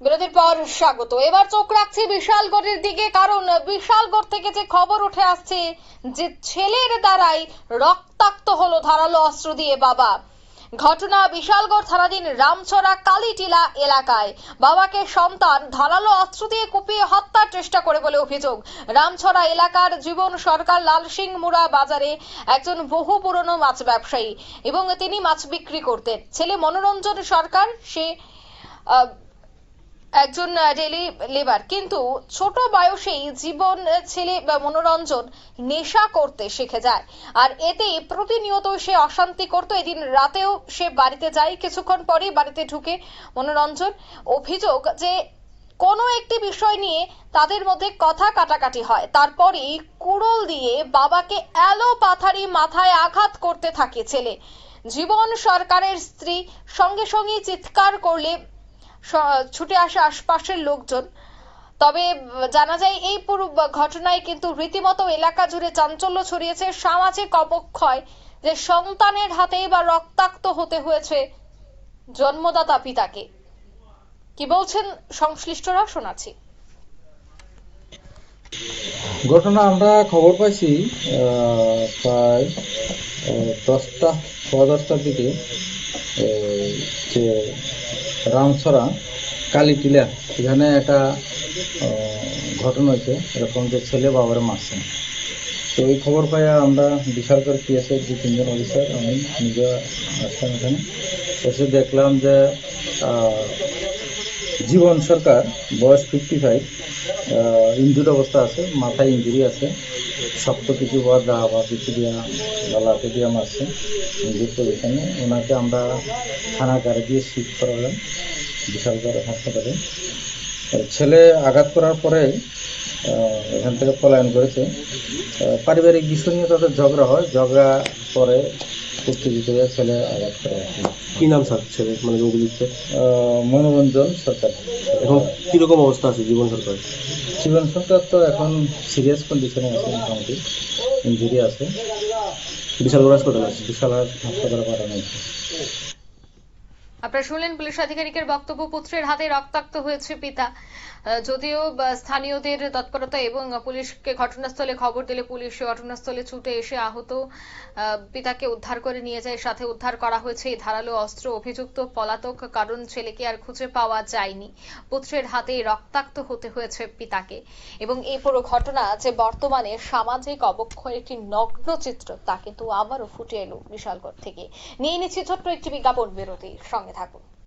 বিরতির পর স্বাগত। এবার চোখ রাখছি বিশালগড়ের দিকে, কারণ বিশালগড় থেকে যে খবর উঠে আসছে যে ছেলের দ্বারাই রক্তাক্ত হলো ধারালো অস্ত্র দিয়ে বাবা। ঘটনা বিশালগড় থানাধীন রামছড়া কালীটিলা এলাকায়। বাবাকে সন্তান ধারালো অস্ত্র দিয়ে কুপিয়ে হত্যার চেষ্টা করে বলে অভিযোগ। রামছড়া এলাকার জীবন সরকার লাল সিং মুড়া বাজারে একজন বহু পুরনো মাছ ব্যবসায়ী এবং তিনি মাছ বিক্রি করতেন। ছেলে মনোরঞ্জন সরকার, সে একজন ডেলি লেবার কিন্তু ছোট বয়সেই জীবন ছেলে মনোরঞ্জন নেশা করতে শিখে যায়। আর এতে প্রতিনিয়ত সে অশান্তি করতো। এদিন রাতেও সে বাড়িতে যায়, কিছুক্ষণ পরেই বাড়িতে ঢুকে মনোরঞ্জন। অভিযোগ যে কোনো একটি বিষয় নিয়ে তাদের মধ্যে কথা কাটাকাটি হয়। তারপরেই কুড়ল দিয়ে বাবাকে এলো পাথারি মাথায় আঘাত করতে থাকে ছেলে। জীবন সরকারের স্ত্রী সঙ্গে সঙ্গে চিৎকার করলে ছুটে আসে আশপাশের লোকজন। তবে জানা যায় এই পুরো ঘটনায় কিন্তু রীতিমতো এলাকা জুড়ে চাঞ্চল্য ছড়িয়েছে। সামাজিক অবক্ষয় যে সন্তানের হাতেই বা রক্তাক্ত হতে হয়েছে জন্মদাতা পিতাকে। কি বলছেন সংশ্লিষ্টরা? শোনাচ্ছি। ঘটনা আমরা খবর পাইছি প্রায় দশটা সোয়া দশটার দিকে যে রামছড়া, কালীটিলা, এখানে একটা ঘটনা হয়েছে, এরকম যে ছেলে বাবার মারছে। তো এই খবর পাই আমরা বিশাল করে পিএসএর দু তিনজন অফিসার আমি, নিজে আসলাম এখানে। এসে দেখলাম যে জীবন সরকার, বয়স ফিফটি ফাইভ ইঞ্জুর অবস্থা আছে, মাথায় ইঞ্জুরি আছে, শক্ত কিছু বা দা বা কিছু দিয়া, গলাতে দিয়া মারছে ইঞ্জুর পজিশনে ওনাকে আমরা থানা গাড়ি দিয়ে শিফট করালাম, বিশালগড় হাসপাতালে। ছেলে আঘাত করার পরে এখান থেকে পলায়ন করেছে। পারিবারিক বিষয় নিয়ে তাদের ঝগড়া হয়। ঝগড়া পরে উত্তেজিত ছেলে আঘাত করে আর কি। নাম স্যার ছেলে মানে অভিযুক্ত? আহ, মনোরঞ্জন সরকার। এখন কীরকম অবস্থা আছে জীবন সরকার? জীবন সরকার তো এখন সিরিয়াস কন্ডিশনে আছে মোটামুটি। ইঞ্জুরি আছে। বিশালগড় হাসপাতাল আছে? বিশাল হাসপাতালে পাঠানো হয়েছে। আপনারা শুনলেন পুলিশ আধিকারিকের বক্তব্য, পুত্রের হাতে রক্তাক্ত হয়েছে পিতা। যদিও স্থানীয়দের তৎপরতা এবং পুলিশকে ঘটনাস্থলে খবর দিলে পুলিশ ঘটনাস্থলে ছুটে এসে আহত পিতাকে উদ্ধার করে নিয়ে যায়। সাথে উদ্ধার করা হয়েছে ধারালো অস্ত্র অভিযুক্ত পলাতক, কারণ ছেলেকে আর খুঁজে পাওয়া যায়নি। পুত্রের হাতে রক্তাক্ত হতে হয়েছে পিতাকে। এবং এই পুরো ঘটনা যে বর্তমানে সামাজিক অবক্ষয়ের একটি নগ্ন চিত্র, তা কিন্তু আবারও ফুটে এলো বিশালগড় থেকে। নিয়ে নিচ্ছি ছোট্ট একটি বিজ্ঞাপন বিরতি সঙ্গে থাকুন।